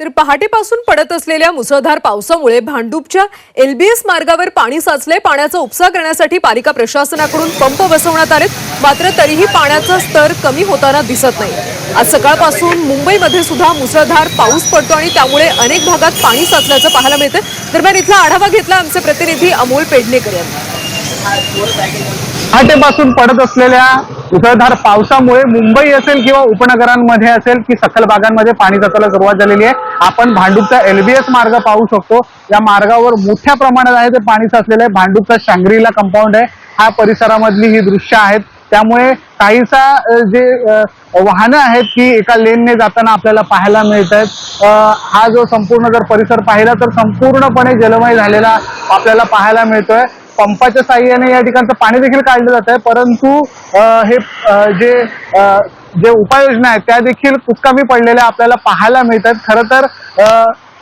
तर पहाटेपासून पडत असलेल्या मुसळधार पावसामुळे भांडूपच्या एलबीएस मार्गावर पाणी साचले पाण्याचा उपसा करण्यासाठी पालिका प्रशासनाकडून पंप बसवण्यात आले मात्र तरीही पाण्याचा स्तर कमी होताना दिसत नाही. आज सकाळपासून मुंबईमध्ये सुद्धा मुसळधार पाऊस पडतो आणि त्यामुळे अनेक भागात पाणी साचल्याचं पाहायला मिळतं दरम्यान इथला आढावा घेतला आमचे प्रतिनिधी अमोल पेडणेकर यांनी. पहाटेपासून पडत असलेल्या मुसळधार पावसामुळे मुंबई असेल किंवा उपनगरांमध्ये असेल की सखल भागांमध्ये पाणी साचायला सुरुवात झालेली आहे. आपण भांडूपचा एलबीएस मार्ग पाहू शकतो. या मार्गावर मोठ्या प्रमाणात आहे ते पाणी साचलेलं आहे. भांडूपचा शांग्रीला कंपाऊंड आहे. हा परिसरामधली ही दृश्य आहेत. त्यामुळे काहीसा जे वाहनं आहेत की एका लेनने जाताना आपल्याला पाहायला मिळत आहेत हा जो संपूर्ण जर परिसर पाहिला तर संपूर्णपणे जलमय झालेला आपल्याला पाहायला मिळतोय. पंपाच्या साह्याने या ठिकाणचं पाणी देखील काढलं जात आहे परंतु हे जे जे उपाययोजना आहेत त्या देखील कुचकामी पडलेल्या आपल्याला पाहायला मिळतात. खरं तर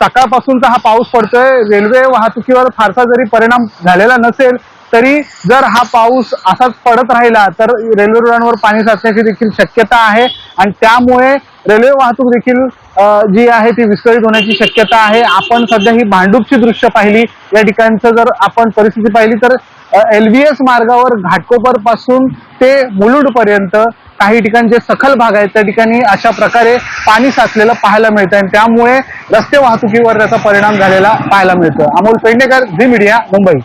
सकाळपासूनचा हा पाऊस पडतोय. रेल्वे वाहतुकीवर फारसा जरी परिणाम झालेला नसेल तरी जर हा पाऊस असाच पडत राहिला तर रेल्वे रुळांवर पाणी साचण्याची देखील शक्यता आहे. आणि त्यामुळे रेल्वे वाहतूक देखील जी आहे ती विस्कळीत होण्याची शक्यता आहे. आपण सध्या ही भांडूपची दृश्य पाहिली. या ठिकाणचं जर आपण परिस्थिती पाहिली तर एलबीएस मार्गावर घाटकोपरपासून ते मुलुंड पर्यंत काही ठिकाणी जे सखल भाग आहेत त्या ठिकाणी अशा प्रकारे पाणी साचलेलं पाहायला मिळतं आणि त्यामुळे रस्ते वाहतुकीवर त्याचा परिणाम झालेला पाहायला मिळतो अमोल पेडणेकर झी मीडिया मुंबई.